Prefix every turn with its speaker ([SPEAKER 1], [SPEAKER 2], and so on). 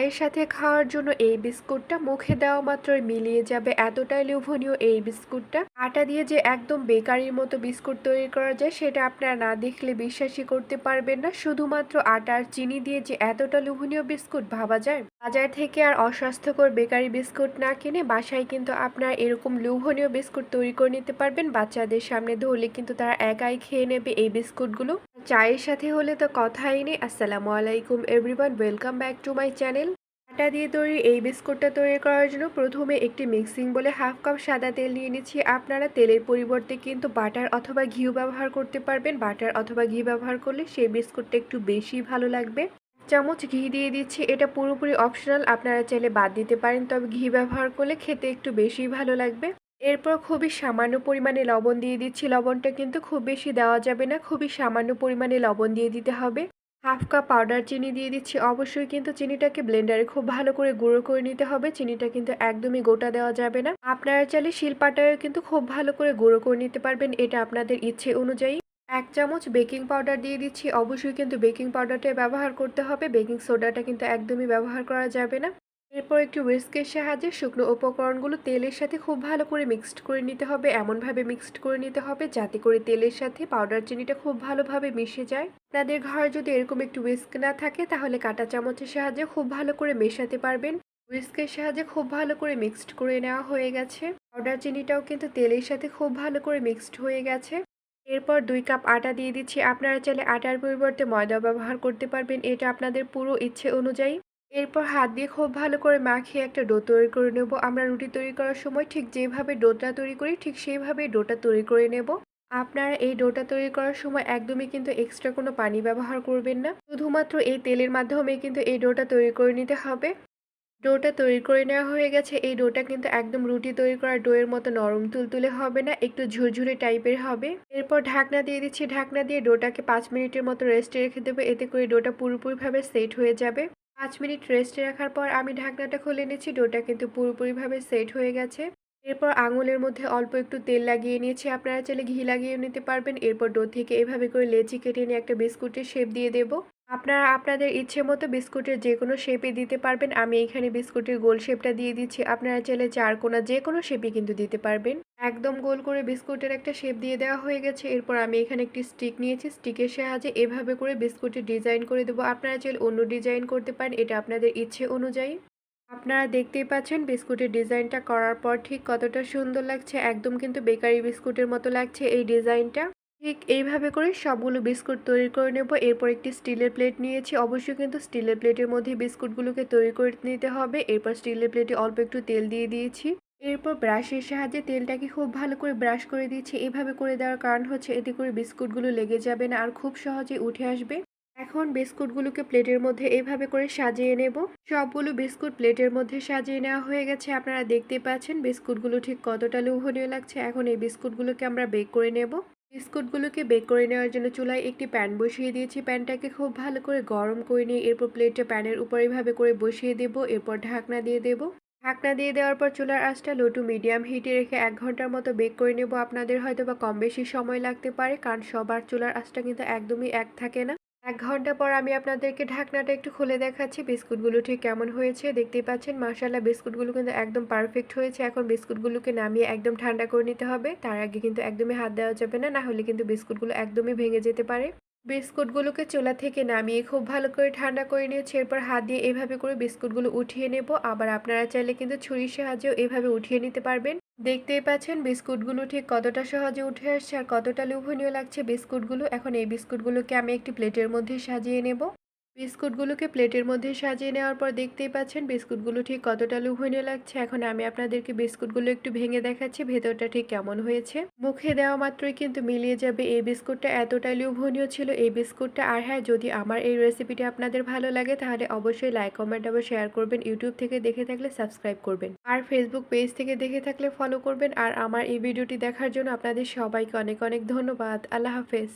[SPEAKER 1] চায়ের সাথে খাওয়ার জন্য এই বিস্কুটটা মুখে দেওয়া মাত্র মিলিয়ে যাবে। এতটাই লোভনীয় এই বিস্কুটটা। আটা দিয়ে যে একদম বেকারির মতো বিস্কুট তৈরি করা যায়, সেটা আপনারা না দেখলে বিশ্বাসই করতে পারবেন না। শুধুমাত্র আটা আর চিনি দিয়ে যে এতটা লোভনীয় বিস্কুট, ভাবা যায় বাজার থেকে আর অস্বাস্থ্যকর বেকারি বিস্কুট না কিনে বাসায় কিন্তু আপনার এরকম লোভনীয় বিস্কুট তৈরি করে নিতে পারবেন। বাচ্চাদের সামনে ধরলে কিন্তু তারা একাই খেয়ে নেবে এই বিস্কুটগুলো। চায়ের সাথে হলে তো কথাই নেই। আসসালামু আলাইকুম everyone, welcome back to my channel. আটা দিয়ে তৈরি এই বিস্কুটটা তৈরি করার জন্য প্রথমে একটি মিক্সিং বলে হাফ কাপ সাদা তেল নিয়ে নিচ্ছি। আপনারা তেলের পরিবর্তে কিন্তু বাটার অথবা ঘিউ ব্যবহার করতে পারবেন। বাটার অথবা ঘি ব্যবহার করলে সেই বিস্কুটটা একটু বেশি ভালো লাগবে। চামচ ঘি দিয়ে দিচ্ছি। এটা পুরোপুরি অপশনাল আপনারা চাইলে বাদ দিতে পারেন, তবে ঘি ব্যবহার করলে খেতে একটু বেশি ভালো লাগবে। এরপর খুবই সামান্য পরিমাণে লবণ দিয়ে দিচ্ছি। লবণটা কিন্তু খুব বেশি দেওয়া যাবে না, খুবই সামান্য পরিমাণে লবণ দিয়ে দিতে হবে। হাফ কাপ পাউডার চিনি দিয়ে দিচ্ছি। অবশ্যই কিন্তু চিনিটাকে ব্লেন্ডারে খুব ভালো করে গুঁড়ো করে নিতে হবে। চিনিটা কিন্তু একদমই গোটা দেওয়া যাবে না। আপনারা চাইলে শিলপাটায়ও কিন্তু খুব ভালো করে গুঁড়ো করে নিতে পারবেন। এটা আপনাদের ইচ্ছে অনুযায়ী। এক চামচ বেকিং পাউডার দিয়ে দিচ্ছি। অবশ্যই কিন্তু বেকিং পাউডারটা ব্যবহার করতে হবে। বেকিং সোডাটা কিন্তু একদমই ব্যবহার করা যাবে না। এরপর একটু উইস্কের সাহায্যে শুকনো উপকরণগুলো তেলের সাথে খুব ভালো করে মিক্সড করে নিতে হবে। এমনভাবে মিক্সড করে নিতে হবে যাতে করে তেলের সাথে পাউডার চিনিটা খুব ভালোভাবে মিশে যায়। আপনাদের ঘরে যদি এরকম একটু উইস্ক না থাকে, তাহলে কাঁটা চামচের সাহায্যে খুব ভালো করে মেশাতে পারবেন। উইস্কের সাহায্যে খুব ভালো করে মিক্সড করে নেওয়া হয়ে গেছে। পাউডার চিনিটাও কিন্তু তেলের সাথে খুব ভালো করে মিক্সড হয়ে গেছে। এরপর দুই কাপ আটা দিয়ে দিচ্ছি। আপনারা চাইলে আটার পরিবর্তে ময়দা ব্যবহার করতে পারবেন, এটা আপনাদের পুরো ইচ্ছে অনুযায়ী। এরপর হাত দিয়ে খুব ভালো করে মাখিয়ে একটা ডো তৈরি করে নেব। আমরা রুটি তৈরি করার সময় ঠিক যেভাবে ডোটা তৈরি করি, ঠিক সেইভাবে ডোটা তৈরি করে নেব। আপনারা এই ডোটা তৈরি করার সময় একদমই কিন্তু এক্সট্রা কোনো পানি ব্যবহার করবেন না। শুধুমাত্র এই তেলের মাধ্যমে কিন্তু এই ডোটা তৈরি করে নিতে হবে। ডোটা তৈরি করে নেওয়া হয়ে গেছে। এই ডোটা কিন্তু একদম রুটি তৈরি করা ডোয়ের মতো নরম তুলতুলে হবে না, একটু ঝুরঝুরে টাইপের হবে। এরপর ঢাকনা দিয়ে দিচ্ছি। ঢাকনা দিয়ে ডোটাকে পাঁচ মিনিটের মতো রেস্টে রেখে দেবো। এতে করে ডোটা পুরোপুরিভাবে সেট হয়ে যাবে। পাঁচ মিনিট রেস্টে রাখার পর আমি ঢাকনাটা খুলে নিচ্ছি। ডোটা কিন্তু পুরোপুরিভাবে সেট হয়ে গেছে। এরপর আঙুলের মধ্যে অল্প একটু তেল লাগিয়ে নিয়েছি। আপনারা চাইলে ঘি লাগিয়ে নিতে পারবেন। এরপর ডো থেকে এভাবে করে লেচি কেটে নিয়ে একটা বিস্কুটের শেপ দিয়ে দেবো। আপনারা, আপনাদের ইচ্ছে মতো বিস্কুটের যে কোনো শেপে দিতে পারবেন। আমি এখানে বিস্কুটের গোল শেপটা দিয়ে দিচ্ছি। আপনারা চাইলে চার কোনা যে কোনো শেপে কিন্তু দিতে পারবেন। একদম গোল করে বিস্কুটের একটা শেপ দিয়ে দেওয়া হয়ে গেছে। এরপর আমি এখানে একটি স্টিক নিয়েছি। স্টিকের সাহায্যে এভাবে করে বিস্কুটের ডিজাইন করে দেবো। আপনারা চাইলে অন্য ডিজাইন করতে পারেন। এটা আপনাদের ইচ্ছে অনুযায়ী। আপনারা দেখতেই পাচ্ছেন বিস্কুটের ডিজাইনটা করার পর ঠিক কতটা সুন্দর লাগছে। একদম কিন্তু বেকারি বিস্কুটের মতো লাগছে এই ডিজাইনটা ঠিক এইভাবে করে সবগুলো বিস্কুট তৈরি করে নেব। এরপর একটি স্টিলের প্লেট নিয়েছি। অবশ্যই কিন্তু স্টিলের প্লেটের মধ্যে বিস্কুটগুলোকে তৈরি করে নিতে হবে। এরপর স্টিলের প্লেটে অল্প একটু তেল দিয়ে দিয়েছি। এরপর ব্রাশের সাহায্যে তেলটাকে খুব ভালো করে ব্রাশ করে দিচ্ছি এভাবে করে দেওয়ার কারণ হচ্ছে এতে করে বিস্কুটগুলো লেগে যাবে না আর খুব সহজে উঠে আসবে। এখন বিস্কুটগুলোকে প্লেটের মধ্যে এইভাবে করে সাজিয়ে নেব। সবগুলো বিস্কুট প্লেটের মধ্যে সাজিয়ে নেওয়া হয়ে গেছে। আপনারা দেখতে পাচ্ছেন বিস্কুটগুলো ঠিক কতটা লোভনীয় লাগছে। এখন এই বিস্কুটগুলোকে আমরা বেক করে নেব। বিস্কুটগুলোকে বেক করে নেওয়ার জন্য চুলায় একটি প্যান বসিয়ে দিয়েছি। প্যানটাকে খুব ভালো করে গরম করে নিয়ে এরপর প্লেটটা প্যানের উপর এইভাবে করে বসিয়ে দেব। এরপর ঢাকনা দিয়ে দেব। ঢাকনা দিয়ে দেওয়ার পর চুলার আঁচটা লো টু মিডিয়াম হিটে রেখে এক ঘণ্টার মতো বেক করে নেব। আপনাদের হয়তো বা কম বেশি সময় লাগতে পারে, কারণ সবার চুলার আঁচটা কিন্তু একদমই এক থাকে না। এক ঘণ্টা পর আমি আপনাদেরকে ঢাকনাটা একটু খুলে দেখাচ্ছি। বিস্কুটগুলো ঠিক কেমন হয়েছে? দেখতেই পাচ্ছেন মাসাল্লাহ বিস্কুটগুলো কিন্তু একদম পারফেক্ট হয়েছে। এখন বিস্কুটগুলোকে নামিয়ে একদম ঠান্ডা করে নিতে হবে। তার আগে কিন্তু একদমই হাত দেওয়া যাবে না না হলে কিন্তু বিস্কুটগুলো একদমই ভেঙে যেতে পারে। বিস্কুটগুলোকে চোলা থেকে নামিয়ে খুব ভালো করে ঠান্ডা করে নিয়েছি। এরপর হাত দিয়ে এভাবে করে বিস্কুটগুলো উঠিয়ে নেব। আবার আপনারা চাইলে কিন্তু ছুরির সাহায্যেও এভাবে উঠিয়ে নিতে পারবেন। দেখতেই পাচ্ছেন বিস্কুটগুলো ঠিক কতটা সহজে উঠে আসছে আর কতটা লোভনীয় লাগছে বিস্কুটগুলো। এখন এই বিস্কুটগুলোকে আমি একটি প্লেটের মধ্যে সাজিয়ে নেব। বিস্কুটগুলোকে প্লেটের মধ্যে সাজিয়ে নেওয়ার পর দেখতেই পাচ্ছেন বিস্কুটগুলো ঠিক কতটা লোভনীয় লাগছে। এখন আমি আপনাদেরকে বিস্কুটগুলো একটু ভেঙে দেখাচ্ছি, ভেতরটা ঠিক কেমন হয়েছে। মুখে দেওয়া মাত্রই কিন্তু মিলিয়ে যাবে এই বিস্কুটটা, এতটাই লোভনীয় ছিল এই বিস্কুটটা। আর হ্যাঁ যদি আমার এই রেসিপিটি আপনাদের ভালো লাগে তাহলে অবশ্যই লাইক, কমেন্ট আবার শেয়ার করবেন। ইউটিউব থেকে দেখে থাকলে সাবস্ক্রাইব করবেন। আর ফেসবুক পেজ থেকে দেখে থাকলে ফলো করবেন। আর আমার এই ভিডিওটি দেখার জন্য আপনাদের সবাইকে অনেক অনেক ধন্যবাদ। আল্লাহ হাফেজ।